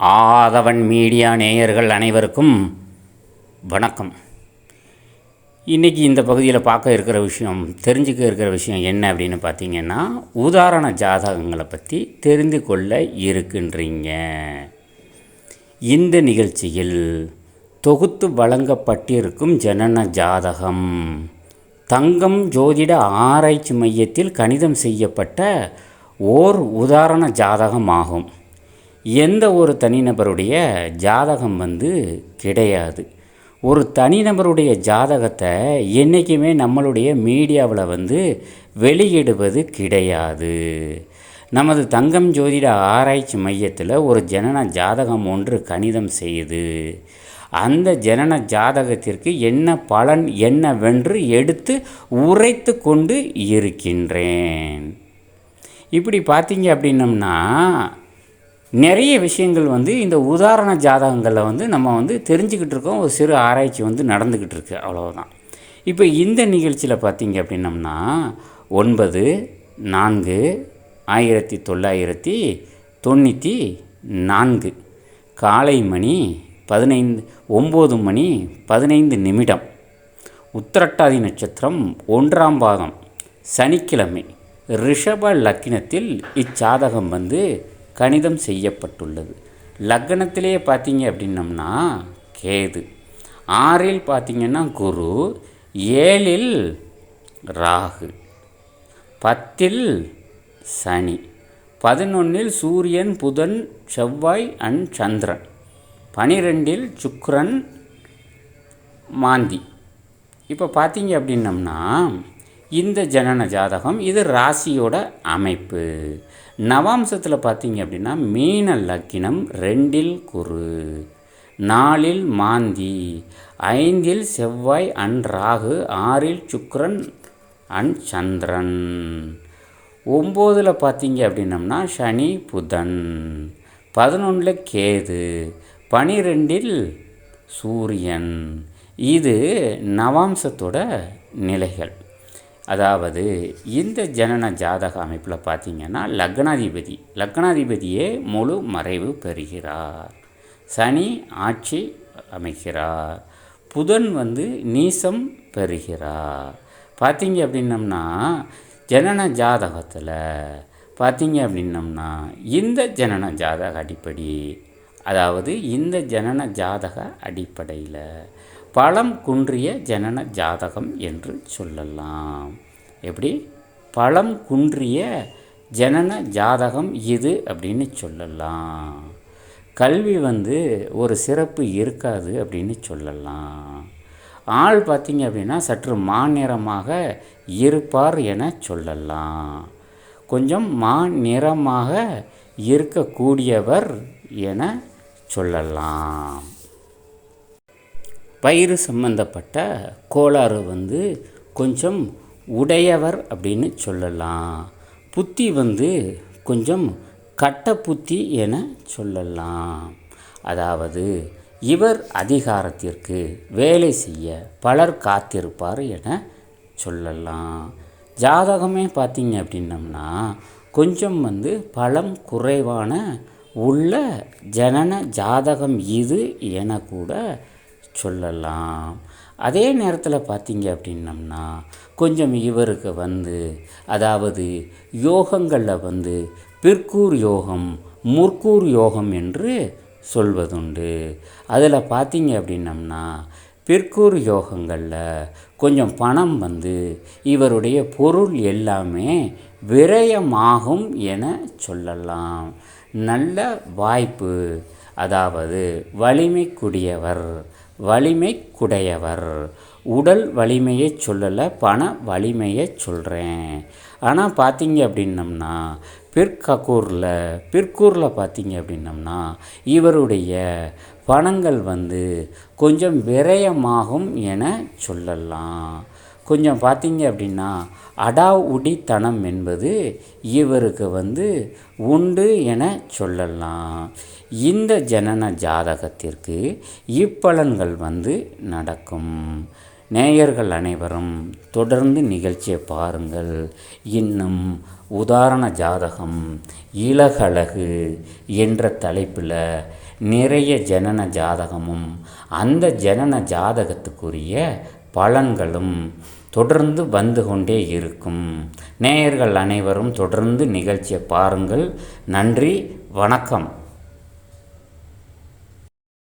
ஆதவன் media நேயர்கள் அனைவருக்கும் வணக்கம். இன்றைக்கி இந்த பகுதியில் பார்க்க இருக்கிற விஷயம் தெரிஞ்சுக்க இருக்கிற விஷயம் என்ன அப்படின்னு பார்த்தீங்கன்னா உதாரண ஜாதகங்களை பற்றி தெரிந்து கொள்ள இருக்கின்றீங்க. இந்த நிகழ்ச்சியில் தொகுத்து வழங்கப்பட்டிருக்கும் ஜனன ஜாதகம் தங்கம் ஜோதிட ஆராய்ச்சி மையத்தில் கணிதம் செய்யப்பட்ட ஓர் உதாரண ஜாதகம் ஆகும் எந்த ஒரு தனிநபருடைய ஜாதகம் வந்து கிடையாது. ஒரு தனிநபருடைய ஜாதகத்தை என்றைக்குமே நம்மளுடைய மீடியாவில் வந்து வெளியிடுவது கிடையாது. நமது தங்கம் ஜோதிட ஆராய்ச்சி மையத்தில் ஒரு ஜனன ஜாதகம் ஒன்று கணிதம் செய்து அந்த ஜனன ஜாதகத்திற்கு என்ன பலன் என்னவென்று எடுத்து உரைத்து கொண்டு இருக்கின்றேன். இப்படி பார்த்தீங்க அப்படின்னம்னா நிறைய விஷயங்கள் வந்து இந்த உதாரண ஜாதகங்களில் வந்து நம்ம வந்து தெரிஞ்சுக்கிட்டு இருக்கோம். ஒரு சிறு ஆராய்ச்சி வந்து நடந்துக்கிட்டு இருக்கு. அவ்வளோதான் இப்போ இந்த நிகழ்ச்சியில் பார்த்தீங்க அப்படின்னம்னா ஒன்பது நான்கு ஆயிரத்தி தொள்ளாயிரத்தி தொண்ணூற்றி நான்கு. காலை மணி பதினைந்து ஒம்பது மணி பதினைந்து நிமிடம். உத்திரட்டாதி நட்சத்திரம் ஒன்றாம் பாதம் சனிக்கிழமை. ரிஷப லக்கினத்தில் இச்சாதகம் வந்து கணிதம் செய்யப்பட்டுள்ளது. லக்னத்திலேயே பார்த்தீங்க அப்படின்னம்னா கேது. ஆறில் பார்த்தீங்கன்னா குரு ஏழில் ராகு பத்தில் சனி பதினொன்றில் சூரியன் புதன் செவ்வாய் அண்ட் சந்திரன் பனிரெண்டில் சுக்ரன் மாந்தி. இப்போ பார்த்தீங்க அப்படின்னம்னா இந்த ஜனன ஜாதகம் இது ராசியோட அமைப்பு. நவாம்சத்தில் பார்த்தீங்க அப்படின்னா மீன லக்கினம் ரெண்டில் குரு நாலில் மாந்தி ஐந்தில் செவ்வாய் அன் ராகு ஆறில் சுக்ரன் அன் சந்திரன். ஒம்போதில் பார்த்தீங்க அப்படின்னம்னா சனி புதன். பதினொன்றில் கேது பனிரெண்டில் சூரியன். இது நவாம்சத்தோட நிலைகள். அதாவது இந்த ஜனன ஜாதக அமைப்பில் பார்த்தீங்கன்னா லக்னாதிபதி லக்னாதிபதியே முழு மறைவு பெறுகிறார். சனி ஆட்சி அமைக்கிறார். புதன் வந்து நீசம் பெறுகிறார். பார்த்தீங்க அப்படின்னம்னா ஜனன ஜாதகத்தில் பார்த்தீங்க அப்படின்னம்னா இந்த ஜனன ஜாதக அடிப்படி அதாவது இந்த ஜனன ஜாதக அடிப்படையில் பழம் குன்றிய ஜனன ஜாதகம் என்று சொல்லலாம். எப்படி? பழம் குன்றிய ஜனன ஜாதகம் இது அப்படின்னு சொல்லலாம். கல்வி வந்து ஒரு சிறப்பு இருக்காது அப்படின்னு சொல்லலாம். ஆள் பார்த்திங்க அப்படின்னா சற்று மாநிறமாக இருப்பார் என சொல்லலாம். கொஞ்சம் மாநிறமாக இருக்கக்கூடியவர் என சொல்லலாம். பயிர் சம்பந்தப்பட்ட கோளாறு வந்து கொஞ்சம் உடையவர் அப்படின்னு சொல்லலாம். புத்தி வந்து கொஞ்சம் கட்ட புத்தி என சொல்லலாம். அதாவது இவர் அதிகாரத்திற்கு வேலை செய்ய பலர் காத்திருப்பார் என சொல்லலாம். ஜாதகமே பார்த்தீங்க அப்படின்னம்னா கொஞ்சம் வந்து பலம் குறைவான உள்ள ஜனன ஜாதகம் இது என கூட சொல்லலாம். அதே நேரத்தில் பார்த்தீங்க அப்படின்னம்னா கொஞ்சம் இவருக்கு வந்து அதாவது யோகங்களில் வந்து பிற்கூர் யோகம் முற்கூர் யோகம் என்று சொல்வதுண்டு. அதில் பார்த்தீங்க அப்படின்னம்னா பிற்கூர் யோகங்களில் கொஞ்சம் பணம் வந்து இவருடைய பொருள் எல்லாமே விரயமாகும் என சொல்லலாம். நல்ல வாய்ப்பு. அதாவது வலிமைக்குடியவர். வலிமை குடையவர் உடல் வலிமையை சொல்லலை பண வலிமையை சொல்கிறேன் ஆனால் பார்த்தீங்க அப்படின்னம்னா பிற்கக்கூரில் பிற்கூரில் பார்த்தீங்க அப்படின்னம்னா இவருடைய பணங்கள் வந்து கொஞ்சம் விரயமாகும் என சொல்லலாம். கொஞ்சம் பார்த்தீங்க அப்படின்னா அடா உடித்தனம் என்பது இவருக்கு வந்து உண்டு என சொல்லலாம். இந்த ஜனன ஜாதகத்திற்கு இப்பலன்கள் வந்து நடக்கும். நேயர்கள் அனைவரும் தொடர்ந்து நிகழ்ச்சியை பாருங்கள். இன்னும் உதாரண ஜாதகம் இலகழகு என்ற தலைப்பில் நிறைய ஜனன ஜாதகமும் அந்த ஜனன ஜாதகத்துக்குரிய பலன்களும் தொடர்ந்து வந்து கொண்டே இருக்கும். நேயர்கள் அனைவரும் தொடர்ந்து நிகழ்ச்சியை பாருங்கள். நன்றி. வணக்கம்.